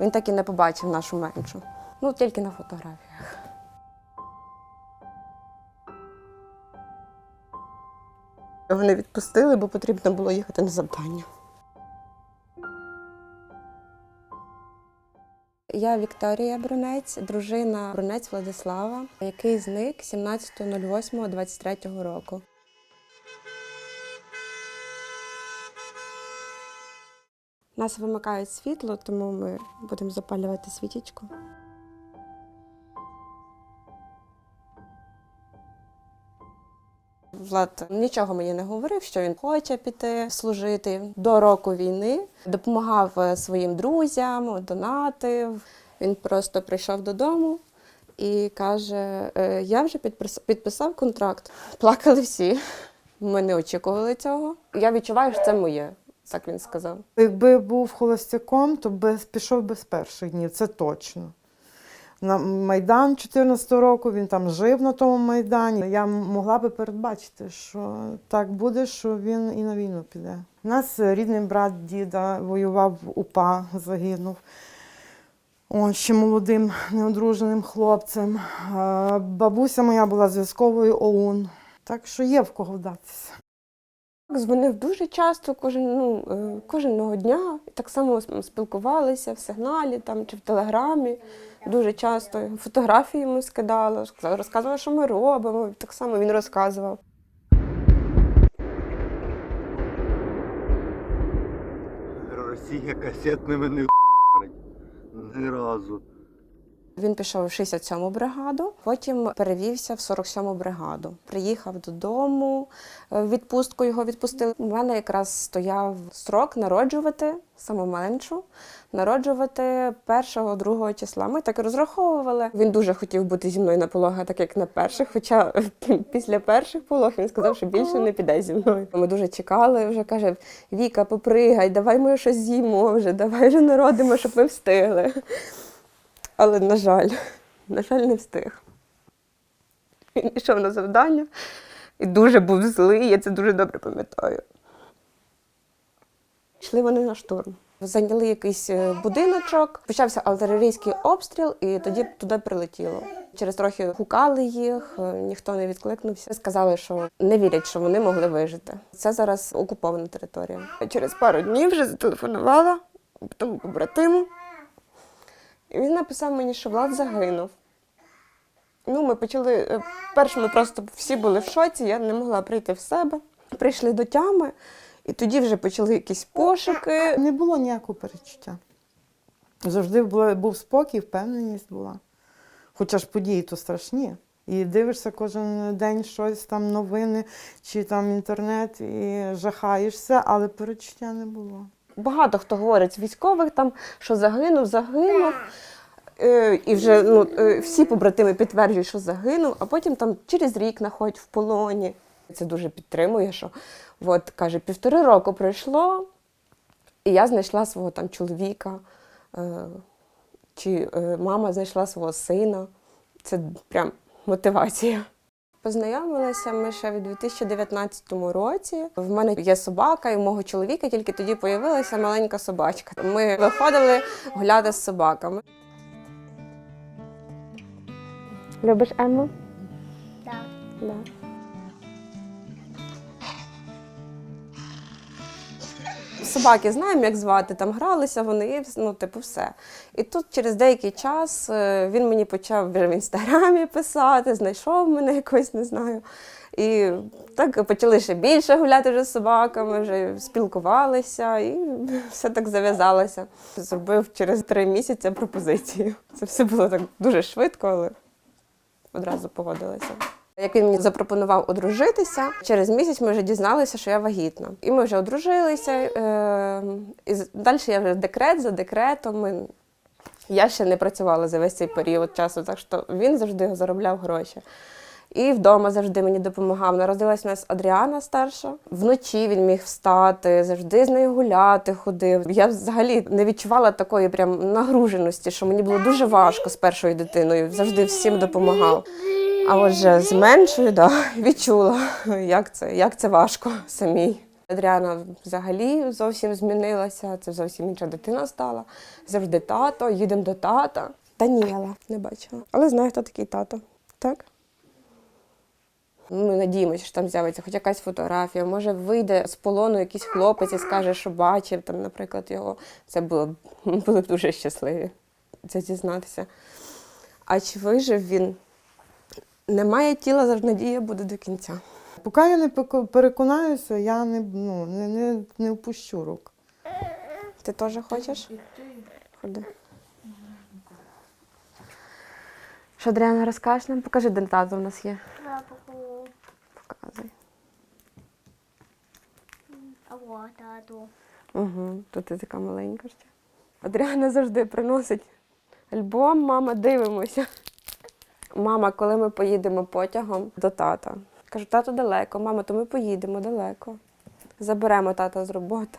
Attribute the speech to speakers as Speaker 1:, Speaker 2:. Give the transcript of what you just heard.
Speaker 1: Він так і не побачив нашу меншу. Ну, тільки на фотографіях. Вони відпустили, бо потрібно було їхати на завдання. Я Вікторія Брунець, дружина Брунець Владислава, який зник 17.08.23 року. Нас вимикають світло, тому ми будемо запалювати світічку. Влад нічого мені не говорив, що він хоче піти служити до року війни, допомагав е, своїм друзям, донатив. Він просто прийшов додому і каже: «Е, Я вже підписав контракт. Плакали всі. Ми не очікували цього. Я відчуваю, що це моє, так він сказав.
Speaker 2: Якби був холостяком, то без, пішов без перших днів, це точно. На Майдан 14 року він там жив на тому Майдані. Я могла би передбачити, що так буде, що він і на війну піде. У нас рідний брат діда воював в УПА, загинув. О, ще молодим неодруженим хлопцем. Бабуся моя була зв'язковою ОУН. Так що є в кого вдатися.
Speaker 1: Дзвонив дуже часто, кожен, ну, е, кожного дня. Так само спілкувалися в сигналі там, чи в телеграмі. Дуже часто фотографії йому скидала, розказувала, що ми робимо. Так само він розказував.
Speaker 3: Росія касетними не. Ні разу.
Speaker 1: Він пішов в 67-му бригаду, потім перевівся в 47-му бригаду. Приїхав додому, е, відпустку його відпустили. У мене якраз стояв строк народжувати саму меншу, народжувати першого, другого числа. Ми так і розраховували. Він дуже хотів бути зі мною на пологах, так як на перших. Хоча після перших полог він сказав, що більше не піде зі мною. Ми дуже чекали. Вже каже: Віка, попригай, давай ми щось з'їмо вже, давай вже народимо, щоб ми встигли. Але, на жаль, на жаль, не встиг. Він йшов на завдання і дуже був злий, я це дуже добре пам'ятаю. Йшли вони на штурм. Зайняли якийсь е, будиночок, почався артилерійський обстріл, і тоді туди прилетіло. Через трохи гукали їх, е, ніхто не відкликнувся. Сказали, що не вірять, що вони могли вижити. Це зараз окупована територія. Через пару днів вже зателефонувала тому побратиму. Він написав мені, що Влад загинув. Ну, ми почали. е, Перш ми просто всі були в шоці, я не могла прийти в себе. Прийшли до тями, і тоді вже почали якісь пошуки.
Speaker 2: Не було ніякого перечуття. Завжди був спокій, впевненість була. Хоча ж події то страшні. І дивишся кожен день щось там, новини чи там інтернет, і жахаєшся, але перечуття не було.
Speaker 1: Багато хто говорить з військових, там, що загинув, загинув. Е, І вже ну, е, всі побратими підтверджують, що загинув, а потім там через рік знаходять в полоні. Це дуже підтримує, що от, каже, півтори року пройшло, і я знайшла свого там чоловіка, е, чи мама знайшла свого сина. Це прям мотивація. Познайомилися ми ще в 2019 році. В мене є собака, і в мого чоловіка тільки тоді появилася маленька собачка. Ми виходили гуляти з собаками. Любиш Емму?
Speaker 4: Так.
Speaker 1: Да. Собаки знаємо, як звати, там гралися вони, ну, типу, все. І тут через деякий час е, він мені почав вже в інстаграмі писати, знайшов мене якось, не знаю. І так почали ще більше гуляти вже з собаками, вже спілкувалися, і все так зав'язалося. Зробив через три місяці пропозицію. Це все було так дуже швидко, але одразу погодилася. Як він мені запропонував одружитися, через місяць ми вже дізналися, що я вагітна. І ми вже одружилися. Е- і далі я вже декрет за декретом. Я ще не працювала за весь цей період часу, так що він завжди заробляв гроші. І вдома завжди мені допомагав. Народилась у нас Адріана старша. Вночі він міг встати, завжди з нею гуляти ходив. Я взагалі не відчувала такої прям нагруженості, що мені було дуже важко з першою дитиною. Завжди всім допомагав. А отже, з меншою да, відчула, як це, як це важко самій. Адріана взагалі зовсім змінилася, це зовсім інша дитина стала. Завжди тато, їдемо до тата. Даніела не бачила. Але знаю, хто такий тато. Так? Ми надіємося, що там з'явиться хоч якась фотографія. Може, вийде з полону якийсь хлопець і скаже, що бачив, там, наприклад, його. Це було б, були б дуже щасливі це дізнатися. А чи вижив він? Немає тіла, завжди надія буде до кінця.
Speaker 2: Поки я не переконаюся, я не, ну, не, не, не впущу рук.
Speaker 1: Ти теж хочеш? Ходи. Що, Адріана, розкажеш нам? Покажи, де тато в нас є. Показуй.
Speaker 4: А вот тату.
Speaker 1: Угу, тут ти така маленька ще. Адріана завжди приносить альбом, мама, дивимося. Мама, коли ми поїдемо потягом до тата. Кажу, тато далеко, мама, то ми поїдемо далеко. Заберемо тата з роботи.